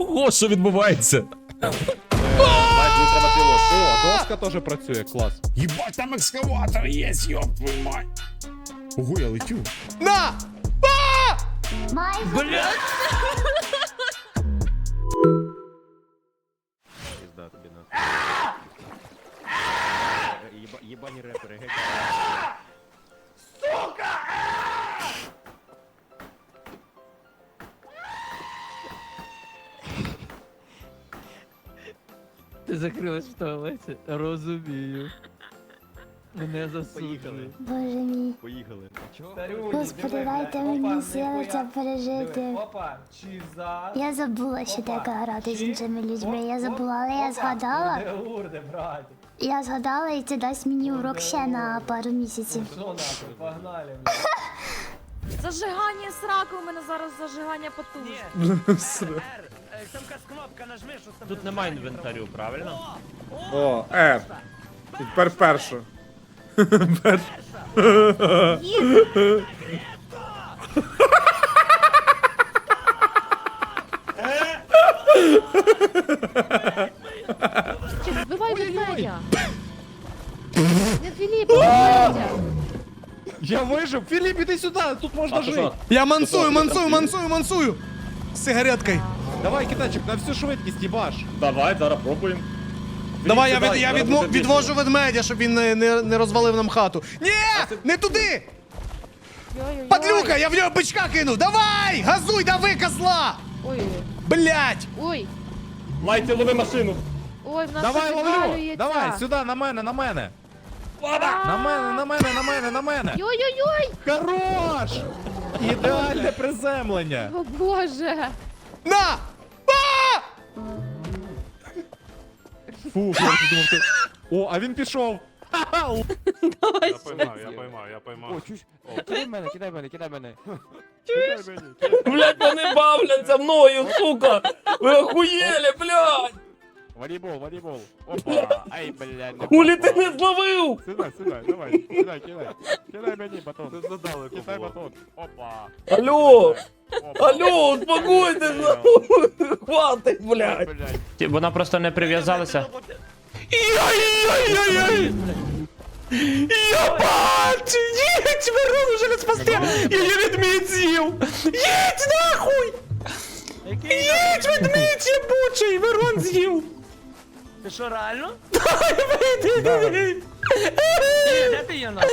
Ого, що відбувається? Не треба. О, доска теж працює, клас. Єбать, там екскаватор є, йоп твою мать. Ого, я летю. На! Пізда Ти закрилась в туалеті? Розумію. Мене засуджують. Поїхали. Боже мій. Поїхали. Господи, дайте мені сили це пережити. Опа, чи за... Я забула, що таке грати з іншими людьми. Я забула, але я згадала. Урде, урде, браті. Я згадала, і це дасть мені урок ще на пару місяців. Що нахуй, погнали. Зажигання сраку, у мене зараз зажигання потужне. Тут немає інвентарю, правильно? О, Р. І тепер першу. Чи збивай ведмедя? Не Філіп, ведмедя. Я вижив! Філіп, іди сюди, тут можна жити. Я мансую, мансую, мансую, мансую. З сигареткою. Давай, китайчик, на всю швидкість, їбаш. Давай, зараз пробуємо. Давай, я, від, я зараз відмо- буде відвожу ведмедя, щоб він не, не, не розвалив нам хату. Ні! Не туди! Йой-йой-йой. Падлюка, я в нього бичка кинув! Давай! Газуй, дави, козла! Ой, Блять! ой, Лайте, лови машину. ой, в нас Давай, тут ловлю! відвалюється. Давай, сюди, на мене, на мене. А. На мене, на мене, на мене, на мене. Йой-йой-йой! Хорош! Ідеальне приземлення. О боже! На! А! Фу, я вже думав, ти... О, а він пішов. Ха-ха! Давай Я поймав, я поймав, я поймав. О, чусь. О, кидай мене, кидай мене, кидай мене. Блять, вони бавляться мною, сука! Ви охуєли, блядь! Волейбол, волейбол. Опа. Ай, блядь. не Хулі ти попав. не зловив! Сюди, сюди, давай, кидай, кидай. Кидай мені батон. Це задалеко Кидай батон. Опа. Алло! Опа. Алло, успокойтесь! Хватить, блядь! Блядь. Вона просто не прив'язалася. Яй-яй-яй-яй! Я! Їдь, уже не спасти! Я її відмідь з'їв! Їдь нахуй! Їдь, ведмідь єбучий! Верон з'їв! Ти що, реально? Ні, де ти є нахуй?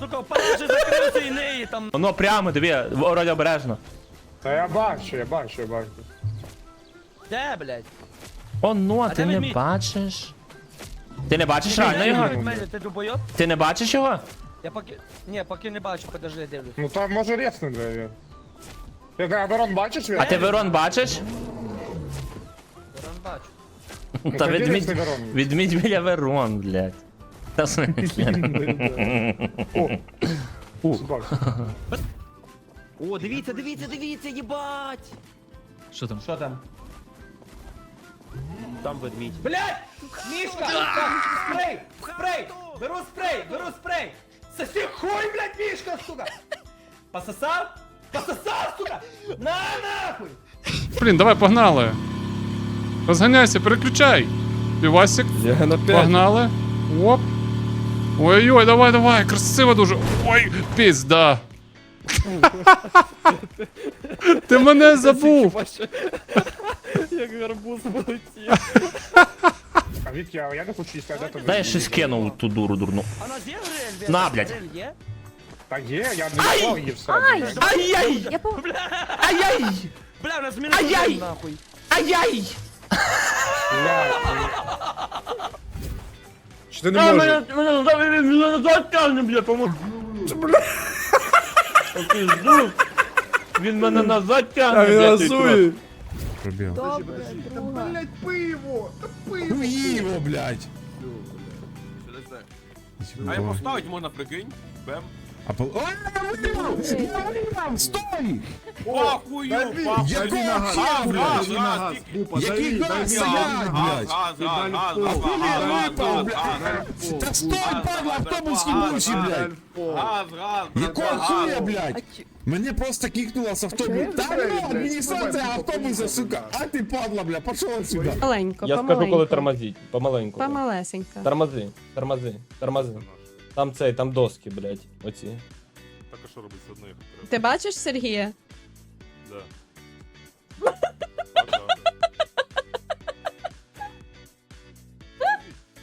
Сука, параші закрився і неї там. Воно прямо, диви, вроді обережно. Та я бачу, я бачу, я бачу. Де, блядь? Оно, ти де не ведмідь? бачиш? Ти не бачиш Ти реально його? від мене, ти дубойоб? Ти не бачиш його? Я поки... Ні, поки не бачу, подожди, дивлюсь. Ну там може рєснути, я. Ти де, Верон бачиш? А ти Верон бачиш? Та Верон. відмідь біля Верон, блядь. Та смислі? Бачу. О, дивіться, дивіться, дивіться, їбать! Що там? Там ведмідь. Блядь! Мішка! Спрей! Спрей! Беру спрей! Беру спрей! Соси хуй, блядь, Мішка, сука! Пососав? Пососав, сука! На нахуй! Блін, давай погнали. Розганяйся, переключай. Півасик, Я на погнали. Оп. Ой-ой, давай, давай, красиво дуже. Ой, пізда. Ти мене забув. Як гарбуз полетів. А від я, я не хочу їсти, а де ти? Дай щось кинув ту дуру дурну. На, блядь. Та є, я не клав її всередину. Ай-яй! Я по... Ай-яй! Бля, у нас мінус Ай-яй! нахуй. Ай-яй! Чи ти не А, можеш? мене, мене, мене, назад тягне, бля, поможу. Пизду. Він мене назад тягне, А він бля, газує. Добре, друга. Ну, їво, блядь. А я поставить можна, прикинь? Бем. А по... Ой, Стой! Охую! Якого хера, блядь? Який газ стоять, блядь? Газ, газ, газ, газ, випав, газ, Та стой, падла, автобус їбучий, блядь! газ, газ, Якого хуя, блядь? Мене просто кикнуло з автобуса. Та ну, адміністрація автобуса, сука. А ти падла, бля, пошел отсюда. Маленько, Я скажу, коли тормозить. Помаленьку. Помалесенько. Тормози, тормози, тормози. Там цей, там доски, блядь, оці. Так а що робити з одної? Ти бачиш Сергія? Да.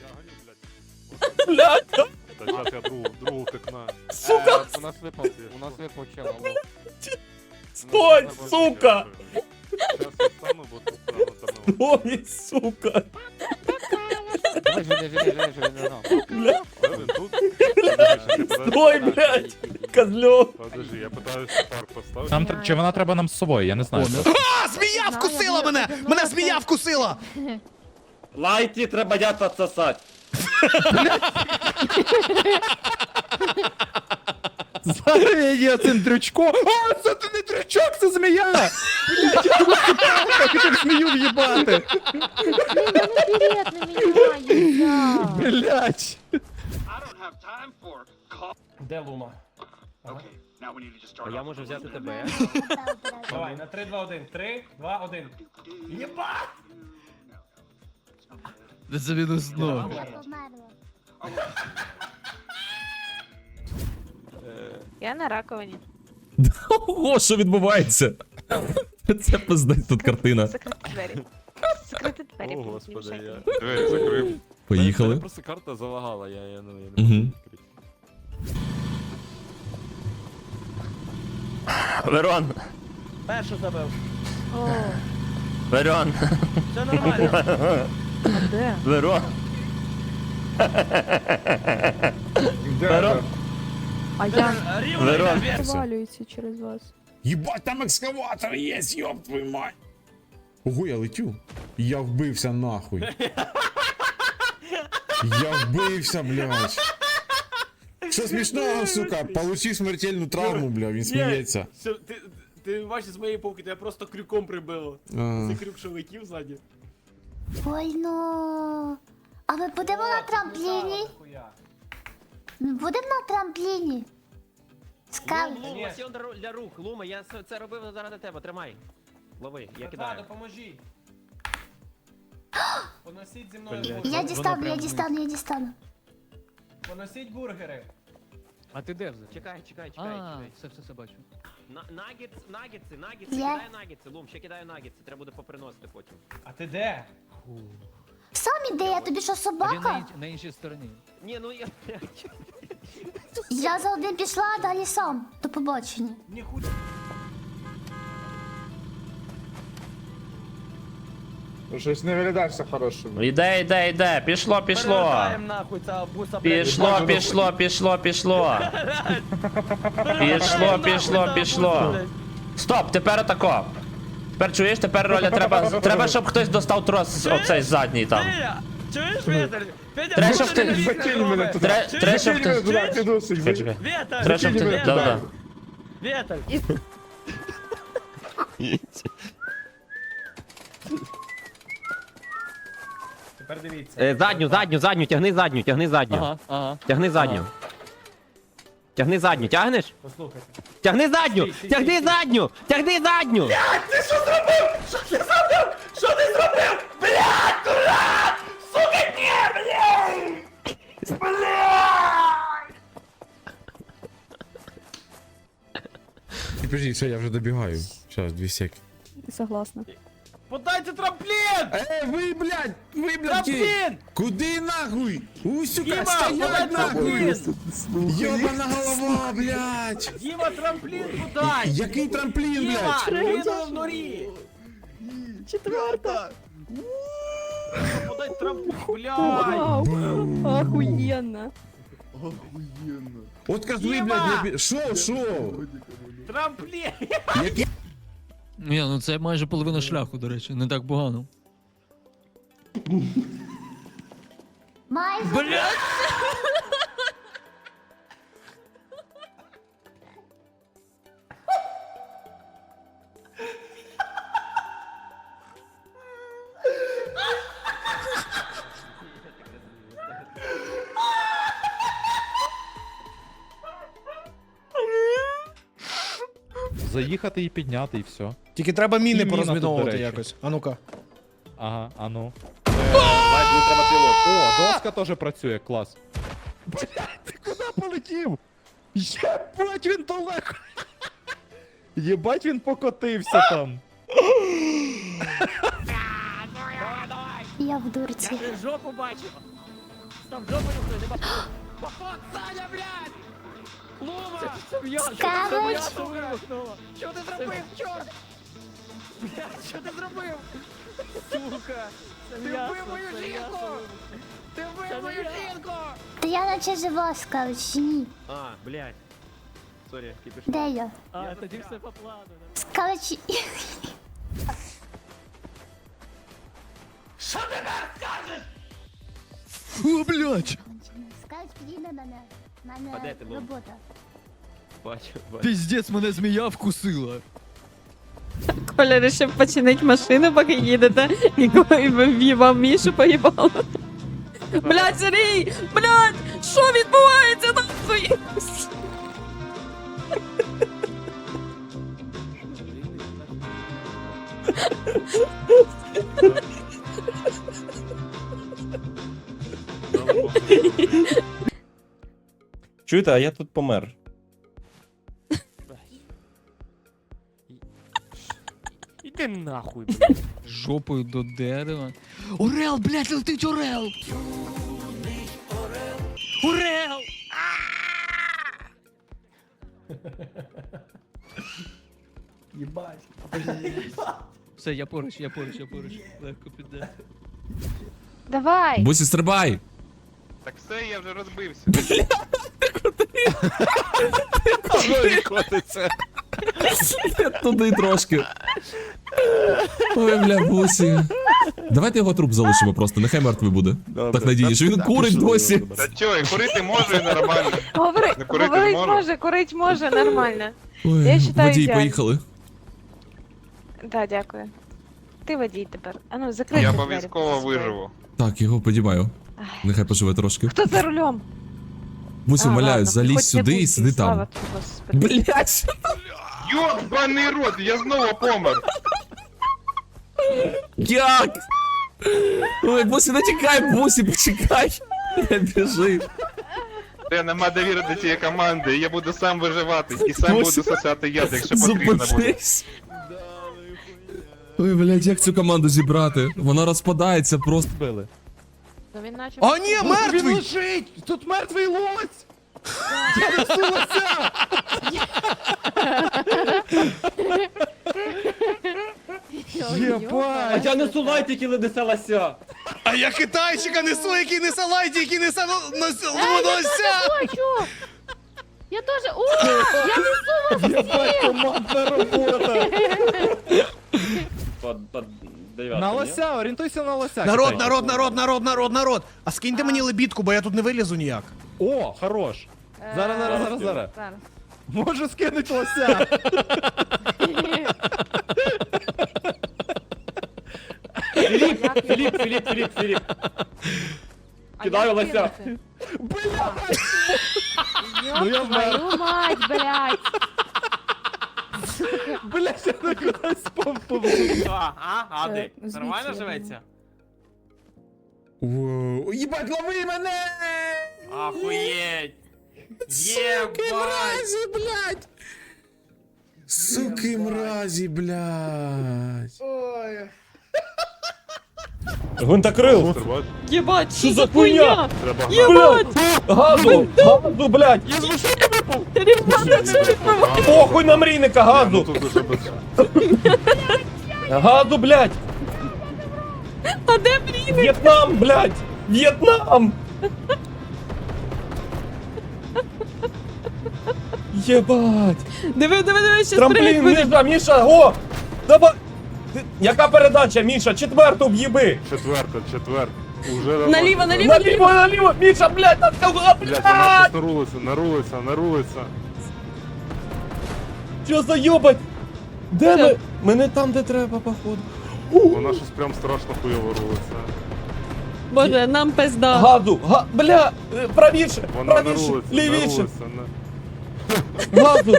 Я ганю, блядь. Блядь! Та зараз я другу, другу тикна. Сука! У нас випав, у нас випав чел. алло. Стой, сука! Зараз я стану, бо тут рано торнова. Ой, сука! Давай, живи, живи, живи, живи, живи. Але ви тут? Стой, блядь! Козльов! Подожди, я питаюся парк поставити. Нам тр- чи вона треба нам з собою, я не знаю. А, змія вкусила мене! Мене змія вкусила! Лайки треба дят отсосать. Зараз є цим дрючко. О, це ти не дрючок, це змія! Блядь, я хотів змію в'їбати. Вперед на меня, Блядь. Де Лума? Я можу взяти тебе. Давай, на 3, 2, 1. 3, 2, 1. Єбать! Це мінус дно. Я на раковині. Ого, що відбувається? Це пиздець тут картина. Закрити двері. Закрити двері. О, господи, я двері закрив. Мене Поїхали. просто карта залагала, я, я, ну, я не можу відкрити. Верон, Першу забив. О, Верон, Все нормально. а де? Верон. Верон, А я Верон. провалююся через вас. Єбать, там екскаватор є, йоб твою мать. Ого, я летю. Я вбився нахуй. Я вбився, блядь. Що смішного, сука? Получив смертельну травму, бля, він сміється. Ти, ти бачиш з моєї повки, я просто крюком прибило. А. Це крюк, що летів ззаді. Ой, ну. А ми будемо на трампліні? Ми будемо на трампліні? Скал. Ні. для рук. Лума, я це робив заради тебе. Тримай. Лови, я кидаю. допоможіть. Поносіть зі мною Блядь. бургери. Я дістану, я дістану, я дістану. Поносіть бургери. А ти де взагалі? Чекай, чекай, чекай, чекай. все, все, все бачу. Нагетс, нагетси, нагетси, Я- кидаю нагетси. Лум, ще кидаю нагетси, треба буде поприносити потім. А ти де? Сам іде, я тобі що собака? на іншій стороні. Ні, ну я... Я за один пішла, а далі сам. До побачення. Ні хуй. Щось не виглядаєшся хорошим. Іде, іде, іде, пішло, пішло. нахуй цього буса, Пішло, пішло, пішло, пішло. Пішло, пішло, пішло. Стоп, тепер отако. Тепер чуєш, тепер роля треба. Треба, щоб хтось достав трос оцей задній там. Чуєш, Віталь? Треба, щоб ти. Тре- Треба, щоб хтось. Чекай, чекай. Треба, щоб ти. Да, да. Віталь! Тепер дивіться. Е, Задню, задню, задню, тягни задню, тягни задню. Ага, ага. Тягни задню. Тягни задню, тягнеш? Послухайте. Тягни задню! Тягни задню! Тягни задню! Що ти зробив? Що ти зробив? Блядь, дурак! Сука, ні, блядь! Блядь! Подожди, все, я вже добігаю. Зараз, дві секи. Согласна. Подайте трамплін! Ей, ви, блядь, ви, блядь, ки- Трамплін! Куди нахуй? У, сука, Діма, стоять подай нахуй! трамплін! Йобана голова, блядь! Діма, трамплін подай! Який трамплін, Діма, блядь? людина в норі! Четверта. Подай трамплін, блядь! Вау. Охуєнно. От козли, Діма! блядь, не бі- Шо, шо? Трамплін! Який Ні, ну це майже половина шляху, до речі, не так погано. Майже Блять! Заїхати і підняти, і все. Тільки треба міни міна тут, порозміновувати до речі. якось. А ну-ка. Ага, а ну. Треба пілот. О, доска теж працює, клас. Блядь, ти куди полетів? Єбать, він далеко. Єбать, він покотився там. Я в дурці. Жопу бачив. Стоп, жопу нюхай, не бачив. Поход, Саня, блядь! Лума! Це м'ясо, це м'ясо вибухнуло. Що ти зробив, чорт? Блядь, що ти зробив? Сука! Ти вбив мою жінку! Ти вбив мою жінку! Та я наче жива, скажуть, чи ні? А, блядь. Сорі, кипиш. Де я? А, тоді все по плану. Скажуть, О, блядь! скажуть, підійми мене. У А мене де ти був? робота. Бачу, бачу. Піздець, мене змія вкусила. Коля вирішив починити машину, поки їдете, і вам Мішу поїбало. Блядь, Сергій! Блядь! Що відбувається нахуй? Чуєте, а я тут помер. Іди нахуй, блядь. Жопою до дерева. Орел, блядь, летить орел! Орел! Єбать. Все, я поруч, я поруч, я поруч. Легко піде. Давай! Бусі, стрибай! Так все, я вже розбився. Туди трошки. Ой, бля, бусі. Давайте його труп залишимо просто, нехай мертвий буде. Так надіюсь, він курить досі. Та чо, і курити можу, і нормально. Говори, Не курити говорить можу? може, курить може, нормально. Ой, Я считаю, водій, ідеально. поїхали. Да, дякую. Ти водій тепер. А ну, закрий. Я двері обов'язково свої. виживу. Так, його подіваю. Нехай поживе трошки. Хто за рулем? Бусі, А, умоляю, ладно, залізь хоч не сюди і сиди слава там. тобі, Господи. Блять! Йобаний рот, я знову помер. Як? Ой, Бусі, не тікай, Бусі, почекай. Не біжи. Та нема довіри до цієї команди, я буду сам виживати і сам буду Бусі. сосати яд, якщо потрібно буде. Зупинись. Ой, блядь, як цю команду зібрати? Вона розпадається просто. Били. Ну, він наче... А ні, Він мертвий! лежить! Тут мертвий лось! Я лося! А Єбать! я несу лайтики, ледесе лося. А я китайчика несу, який несе лайті, який несе но- нос- нося! Хочу! Я теж... О, я несу вас Єбать, командна робота! Под, под На лося, орієнтуйся на лося. Народ, народ, народ, народ, народ, народ! А скиньте мені лебідку, бо я тут не вилізу ніяк. О, хорош. Зараз, зараз, зараз, зараз. Зараз. Можу скинуть лося. Філіп, Філіп, Філіп, Філіп, Філіп. Кидаю лося. Ну я. Твою мать, блядь! Блять, я на кудись повповзу. А, а, Ади, Е, звідси нормально я живеться? Воу. Єбать, лови мене! Ахуєть! Суки мразі, блядь! Суки мразі, блядь! Гвинтокрил! Єбать, Що за хуйня? Треба Єбать! Газу! Газу, блядь! Я з машини випав! Рівна, що відбувається? Похуй на мрійника, газу! Газу, блядь! А де мрійник? В'єтнам, блядь! В'єтнам! Єбать! Диви, диви, диви, ще Трамплін, стрілять буде. Міша, Міша, го! Давай! Ти- Яка передача, Міша? Четверту в'їби! Четверта, четверта. Уже Наліво, наліво, Наліво, наліво! Міша, блядь, на цього, блядь! нарулиться, нарулиться, нарулиться. Що за йобать? Де Що? ми? Мене там, де треба, походу. Вона щось прям страшно хуйово рулиться. Боже, нам пизда. Газу, га, бля, е, правіше, Вона правіше, нарулиться, лівіше, нарулиться. на- газу.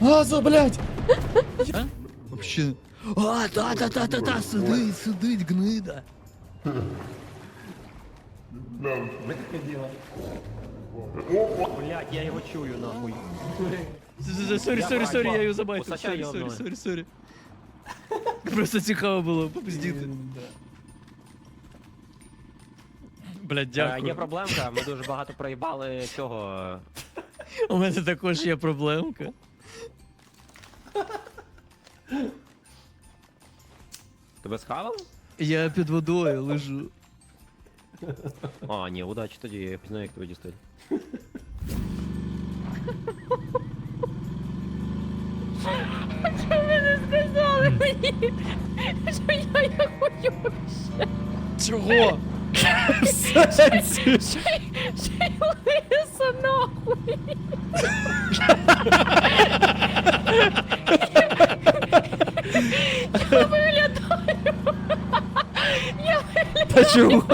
Газу, блядь! Вообще. А, та-та-та-та-та, сидить, сидить, гнида. Блядь, я його чую нахуй. Сорі, сорі, сорі, я його забайтив. Посачай Сорі, його сорі, сорі, сорі. Просто цікаво було попиздіти. Блядь, Е, Є проблемка, ми дуже багато проїбали цього. Е, У мене також є проблемка. Тебе схавали? Я під водою лежу. А, ні, удачі тоді, я пізнаю, як тебе дістати. Ви не сказали мені, що я його юся. Чого? Що й лиса нахуй. Я виглядаю. Я виглядаю. Та чого?